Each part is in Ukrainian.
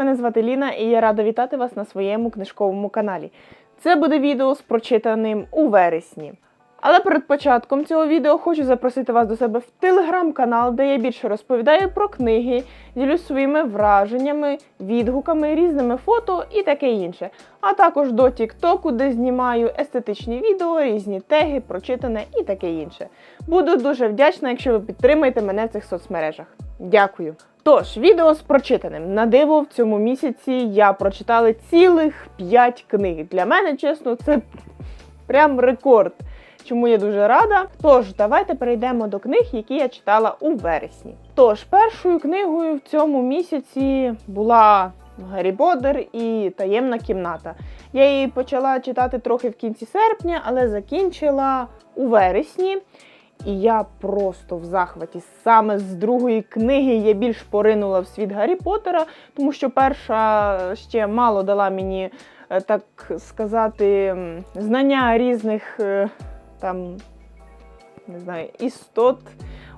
Мене звати Ліна і я рада вітати вас на своєму книжковому каналі. Це буде відео з прочитаним у вересні. Але перед початком цього відео хочу запросити вас до себе в телеграм-канал, де я більше розповідаю про книги, ділюсь своїми враженнями, відгуками, різними фото і таке інше. А також до Тіктоку, де знімаю естетичні відео, різні теги, прочитане і таке інше. Буду дуже вдячна, якщо ви підтримаєте мене в цих соцмережах. Дякую. Тож, відео з прочитаним. На диво в цьому місяці я прочитала цілих 5 книг. Для мене, чесно, це прям рекорд. Чому я дуже рада. Тож, давайте перейдемо до книг, які я читала у вересні. Тож, першою книгою в цьому місяці була Гаррі Поттер і Таємна кімната. Я її почала читати трохи в кінці серпня, але закінчила у вересні. І я просто в захваті. Саме з другої книги я більш поринула в світ Гаррі Поттера, тому що перша ще мало дала мені, е, так сказати, знання різних е, там, не знаю, істот.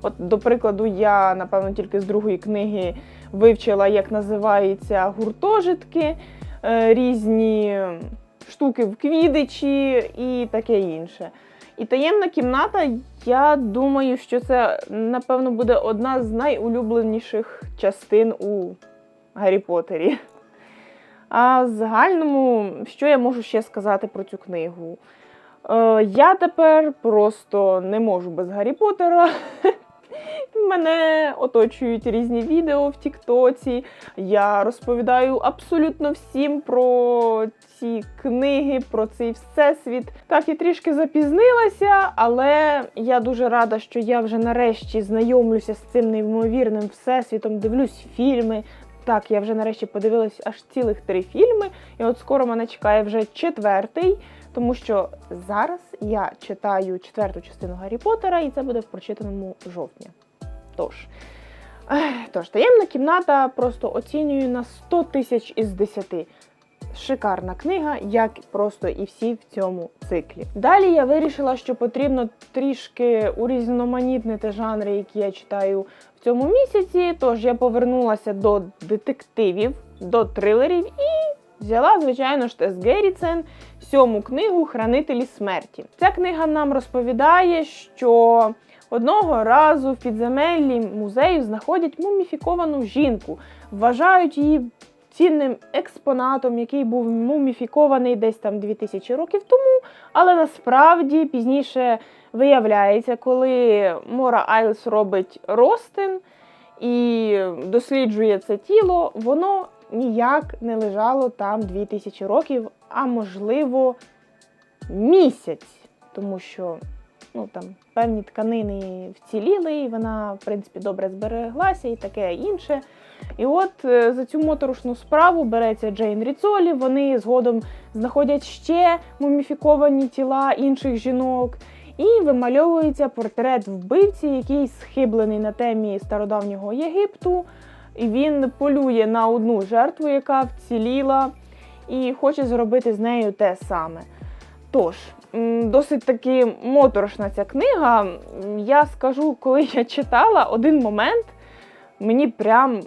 От, до прикладу, я, напевно, тільки з другої книги вивчила, як називаються гуртожитки, е, різні штуки в квідичі і таке інше. І таємна кімната, я думаю, що це, напевно, буде одна з найулюбленіших частин у Гаррі Поттері. А в загальному, що я можу ще сказати про цю книгу? Е, я тепер просто не можу без Гаррі Поттера. Мене оточують різні відео в Тіктоці. Я розповідаю абсолютно всім про ці книги, про цей всесвіт. Так, я трішки запізнилася, але я дуже рада, що я вже нарешті знайомлюся з цим неймовірним всесвітом, дивлюсь фільми. Так, я вже нарешті подивилась аж цілих три фільми, і от скоро мене чекає вже четвертий, тому що зараз я читаю четверту частину Гаррі Поттера, і це буде в прочитаному жовтня. Тож, тож, таємна кімната просто оцінюю на 100 тисяч із 10. Шикарна книга, як просто і всі в цьому циклі. Далі я вирішила, що потрібно трішки урізноманітнити жанри, які я читаю в цьому місяці. Тож я повернулася до детективів, до трилерів і взяла, звичайно ж, Тес Герріцен, сьому книгу Хранителі смерті. Ця книга нам розповідає, що одного разу в підземеллі музею знаходять муміфіковану жінку, вважають її цінним експонатом, який був муміфікований десь там 2000 років тому. Але насправді пізніше виявляється, коли Мора Айлс робить ростин і досліджує це тіло, воно ніяк не лежало там 2000 років, а можливо місяць, тому що ну, там, певні тканини вціліли, і вона, в принципі, добре збереглася і таке інше. І от е, за цю моторошну справу береться Джейн Ріцолі. Вони згодом знаходять ще муміфіковані тіла інших жінок. І вимальовується портрет вбивці, який схиблений на темі стародавнього Єгипту. Він полює на одну жертву, яка вціліла, і хоче зробити з нею те саме. Тож, досить таки моторошна ця книга. Я скажу, коли я читала один момент, мені прям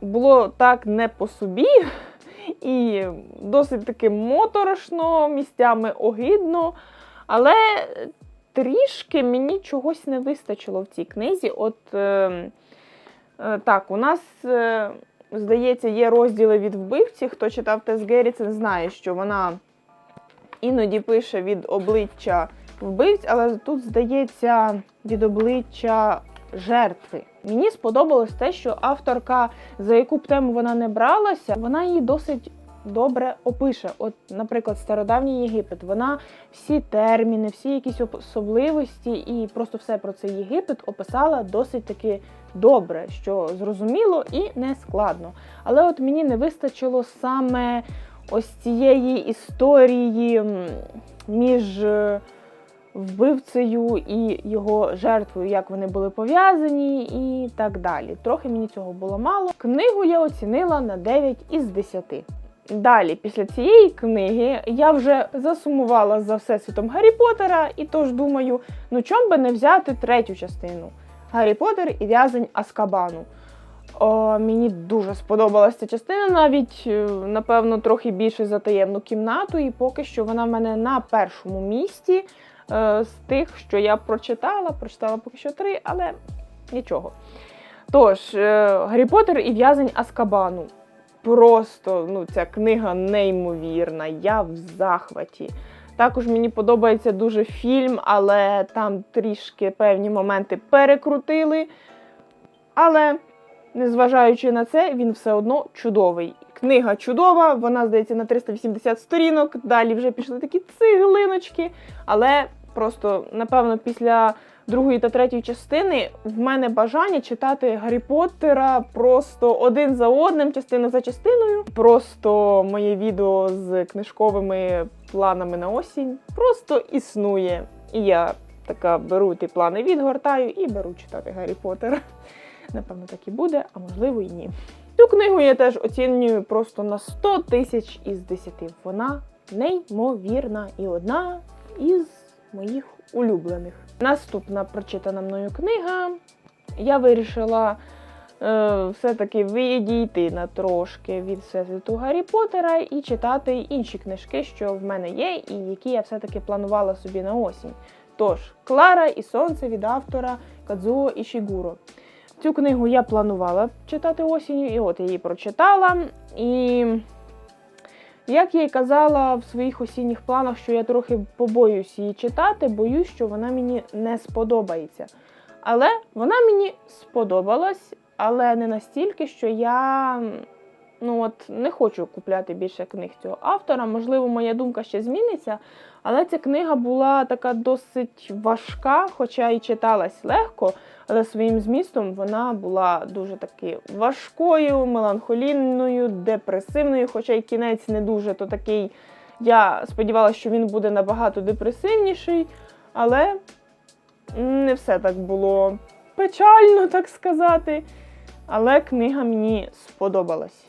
було так не по собі, і досить таки моторошно, місцями огидно. Але трішки мені чогось не вистачило в цій книзі. От е, е, так, у нас, е, здається, є розділи від вбивці. Хто читав Тес Герріцен, знає, що вона іноді пише від обличчя вбивць, але тут, здається, від обличчя жертви. Мені сподобалось те, що авторка, за яку б тему вона не бралася, вона її досить добре опише. От, наприклад, стародавній Єгипет. Вона всі терміни, всі якісь особливості і просто все про цей Єгипет описала досить таки добре, що зрозуміло і не складно. Але от мені не вистачило саме ось цієї історії між е, вбивцею і його жертвою, як вони були пов'язані, і так далі. Трохи мені цього було мало. Книгу я оцінила на 9 із 10. Далі, після цієї книги, я вже засумувала за всесвітом Гаррі Поттера, і тож думаю, ну чом би не взяти третю частину Гаррі Поттер і в'язень Аскабану. О, мені дуже сподобалася ця частина, навіть е, напевно трохи більше за таємну кімнату, і поки що вона в мене на першому місці е, з тих, що я прочитала. Прочитала поки що три, але нічого. Тож, е, Гаррі Поттер і в'язень Аскабану. Просто ну, ця книга неймовірна. Я в захваті. Також мені подобається дуже фільм, але там трішки певні моменти перекрутили. Але, незважаючи на це, він все одно чудовий. Книга чудова, вона, здається, на 380 сторінок. Далі вже пішли такі цеглиночки. Але просто, напевно, після другої та третьої частини в мене бажання читати Гаррі Поттера просто один за одним, частина за частиною. Просто моє відео з книжковими планами на осінь просто існує. І я така беру ті плани, відгортаю і беру читати Гаррі Поттера. Напевно, так і буде, а можливо і ні. Цю книгу я теж оцінюю просто на 100 тисяч із 10. Вона неймовірна і одна із моїх улюблених. Наступна прочитана мною книга. Я вирішила все-таки відійти на трошки від всесвіту Гаррі Поттера і читати інші книжки, що в мене є, і які я все-таки планувала собі на осінь. Тож, Клара і Сонце від автора Кадзуо Ішігуро. Цю книгу я планувала читати осінню, і от я її прочитала. І як я й казала в своїх осінніх планах, що я трохи побоюсь її читати, боюсь, що вона мені не сподобається. Але вона мені сподобалась, але не настільки, що я ну от не хочу купляти більше книг цього автора. Можливо, моя думка ще зміниться. Але ця книга була така досить важка, хоча і читалась легко, але своїм змістом вона була дуже таки важкою, меланхолійною, депресивною, хоча й кінець не дуже то такий. Я сподівалася, що він буде набагато депресивніший, але не все так було печально, так сказати. Але книга мені сподобалась.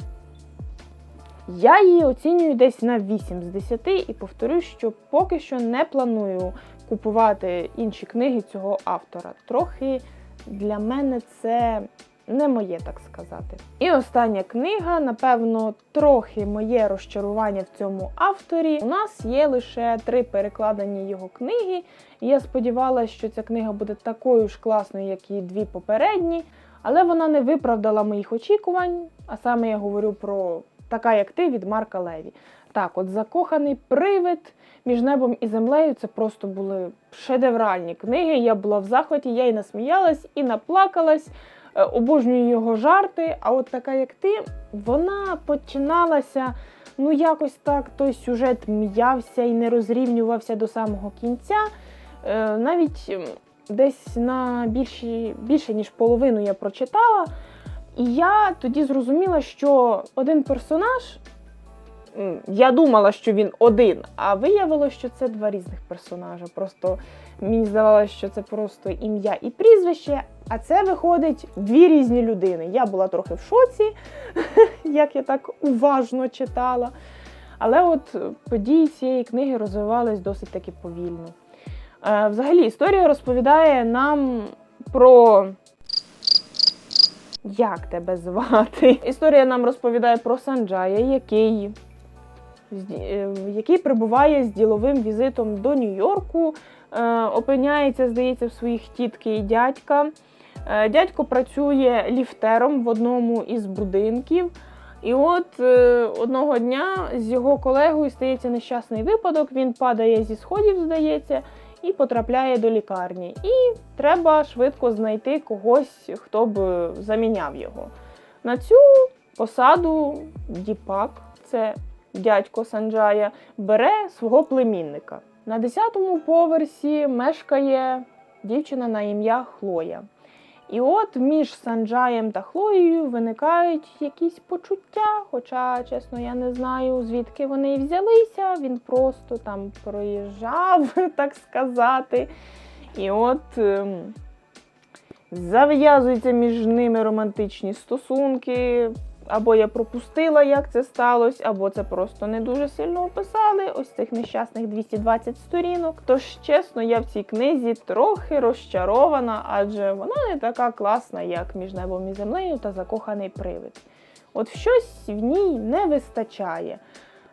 Я її оцінюю десь на 8 з 10 і повторюю, що поки що не планую купувати інші книги цього автора. Трохи для мене це не моє, так сказати. І остання книга, напевно, трохи моє розчарування в цьому авторі. У нас є лише три перекладені його книги, і я сподівалася, що ця книга буде такою ж класною, як і дві попередні, але вона не виправдала моїх очікувань. А саме я говорю про така, як ти від Марка Леві. Так, от закоханий привид між небом і землею це просто були шедевральні книги. Я була в захваті, я і насміялась, і наплакалась. Е, Обожнюю його жарти. А от така, як ти, вона починалася. Ну, якось так той сюжет м'явся і не розрівнювався до самого кінця. Е, Навіть десь на більші, більше ніж половину я прочитала. І я тоді зрозуміла, що один персонаж, я думала, що він один, а виявилося, що це два різних персонажа. Просто мені здавалося, що це просто ім'я і прізвище, а це виходить дві різні людини. Я була трохи в шоці, як я так уважно читала. Але от події цієї книги розвивались досить таки повільно. Е, Взагалі, історія розповідає нам про як тебе звати? Історія нам розповідає про Санджая, який, е, який прибуває з діловим візитом до Нью-Йорку, е, опиняється, здається, в своїх тітки і дядька. Дядько працює ліфтером в одному із будинків. І от одного дня з його колегою стається нещасний випадок. Він падає зі сходів, здається, і потрапляє до лікарні. І треба швидко знайти когось, хто б заміняв його. На цю посаду Діпак, це дядько Санджая, бере свого племінника. На 10-му поверсі мешкає дівчина на ім'я Хлоя. І от між Санджаєм та Хлоєю виникають якісь почуття, хоча, чесно, я не знаю, звідки вони взялися. Він просто там проїжджав, так сказати. І от ем, зав'язуються між ними романтичні стосунки. Або я пропустила, як це сталося, або це просто не дуже сильно описали. Ось цих нещасних 220 сторінок. Тож, чесно, я в цій книзі трохи розчарована, адже вона не така класна, як між небом і землею та закоханий привид. От щось в ній не вистачає.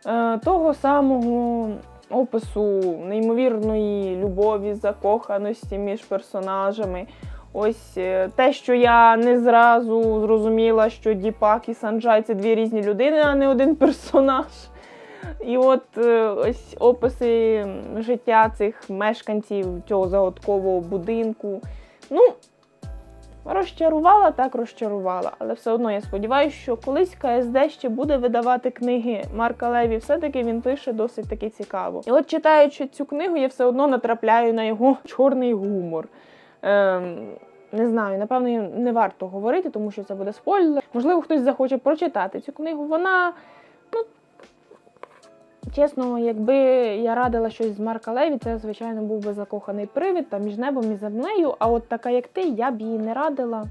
Е, того самого опису неймовірної любові, закоханості між персонажами. Ось е, те, що я не зразу зрозуміла, що Діпак і Санджай це дві різні людини, а не один персонаж. І от е, ось описи життя цих мешканців цього загадкового будинку. Ну, розчарувала, так розчарувала. Але все одно я сподіваюся, що колись КСД ще буде видавати книги Марка Леві. Все-таки він пише досить таки цікаво. І от читаючи цю книгу, я все одно натрапляю на його чорний гумор. Ем, не знаю, напевно, не варто говорити, тому що це буде спойлер. Можливо, хтось захоче прочитати цю книгу. Вона, ну, чесно, якби я радила щось з Марка Леві, це, звичайно, був би закоханий привід та між небом і землею. А от така, як ти, я б її не радила.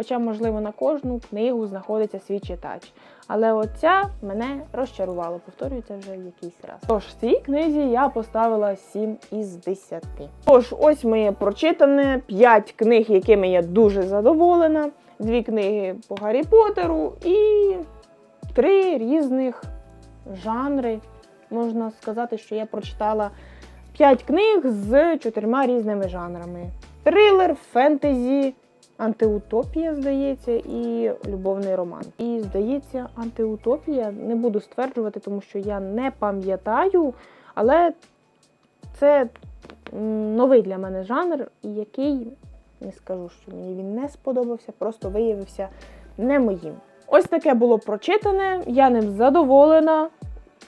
Хоча, можливо, на кожну книгу знаходиться свій читач. Але оця мене розчарувала, повторюю це вже якийсь раз. Тож, цій книзі я поставила 7 із 10. Тож, ось моє прочитане 5 книг, якими я дуже задоволена. Дві книги по Гаррі Поттеру і три різних жанри. Можна сказати, що я прочитала 5 книг з чотирма різними жанрами: трилер, фентезі, антиутопія, здається, і любовний роман. І здається, антиутопія не буду стверджувати, тому що я не пам'ятаю, але це новий для мене жанр, який не скажу, що мені він не сподобався, просто виявився не моїм. Ось таке було прочитане, я ним задоволена.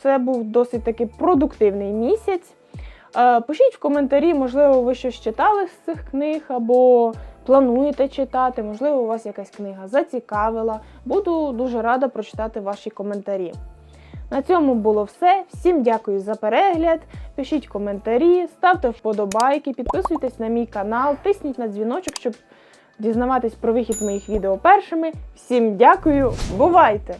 Це був досить таки продуктивний місяць. Е, Пишіть в коментарі, можливо, ви щось читали з цих книг, або плануєте читати, можливо, у вас якась книга зацікавила. Буду дуже рада прочитати ваші коментарі. На цьому було все. Всім дякую за перегляд. Пишіть коментарі, ставте вподобайки, підписуйтесь на мій канал, тисніть на дзвіночок, щоб дізнаватись про вихід моїх відео першими. Всім дякую, бувайте!